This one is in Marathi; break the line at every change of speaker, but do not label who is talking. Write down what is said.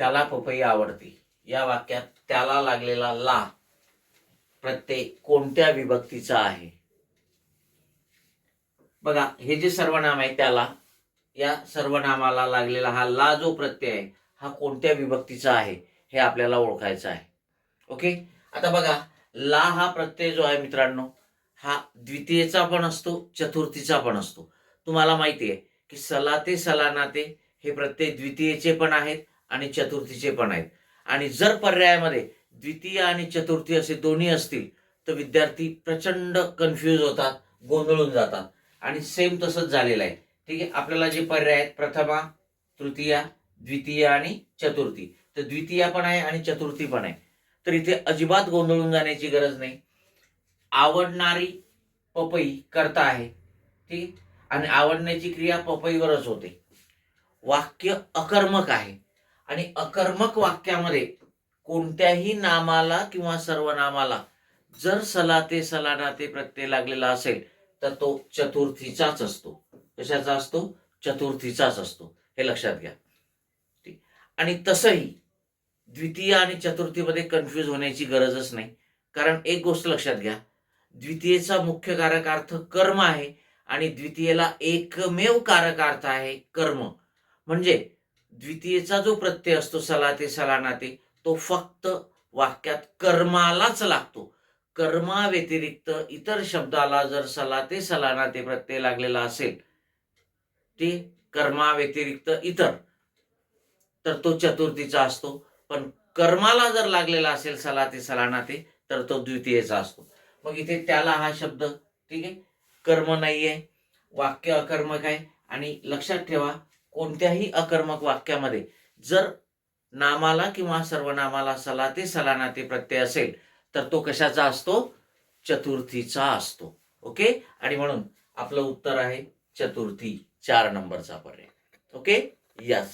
त्याला पपई आवडते. या वाक्यात त्याला लागलेला ला प्रत्यय कोणत्या विभक्तीचा आहे? बघा हे जे सर्वनाम आहे त्याला या सर्वनामाला लागलेला हा ला जो प्रत्यय आहे हा कोणत्या विभक्तीचा आहे हे आपल्याला ओळखायचं आहे. ओके? आता बघा ला हा प्रत्यय जो आहे मित्रांनो हा द्वितीयेचा पण असतो चतुर्थीचा पण असतो. तुम्हाला माहिती आहे की सला ते सलानाते हे प्रत्यय द्वितीयेचे पण आहेत आणि चतुर्थीचे पण आहेत. आणि जर पर्यायामध्ये द्वितीय आणि चतुर्थी असे दोन्ही असतील तर विद्यार्थी प्रचंड कन्फ्यूज होतात गोंधळून जातात. आणि सेम तसंच झालेलं आहे. ठीक आहे? आपल्याला जे पर्याय आहेत प्रथमा तृतीया द्वितीय आणि चतुर्थी. तर द्वितीया पण आहे आणि चतुर्थी पण आहे. तर इथे अजिबात गोंधळून जाण्याची गरज नाही. आवडणारी पपई करता आहे. ठीक आणि आवडण्याची क्रिया पपईवरच होते. वाक्य अकर्मक आहे. आणि अकर्मक वाक्यामध्ये कोणत्याही नामाला किंवा सर्वनामाला जर सलाते सलानाते प्रत्यय लागलेला असेल तर तो चतुर्थीचाच असतो. कशाचा असतो? चतुर्थीचाच असतो. हे लक्षात घ्या. आणि तसंही द्वितीय आणि चतुर्थीमध्ये कन्फ्यूज होण्याची गरजच नाही. कारण एक गोष्ट लक्षात घ्या. द्वितीयेचा मुख्य कारकार्थ कर्म आहे आणि द्वितीयेला एकमेव कारकार्थ आहे कर्म. म्हणजे द्वितीयेचा जो प्रत्यय असतो सलाते सलानाते तो फक्त वाक्यात कर्मालाच लागतो. कर्माव्यतिरिक्त इतर शब्दाला जर सलाते सलानाते सलाना ते प्रत्यय लागलेला असेल ते कर्माव्यतिरिक्त इतर तर तो चतुर्थीचा असतो. पण कर्माला जर लागलेला असेल सलाते सलानाते तर तो द्वितीयेचा असतो. मग इथे त्याला हा शब्द ठीक आहे? कर्म आहे वाक्य अकर्मक आहे. आणि लक्षात ठेवा कोणत्याही अकर्मक वाक्यामध्ये जर नामाला किंवा सर्वनामाला सला ते प्रत्यय असेल तर तो कशाचा असतो? चतुर्थीचा असतो. ओके? आणि म्हणून आपलं उत्तर आहे चतुर्थी चार नंबरचा पर्याय. ओके? यस.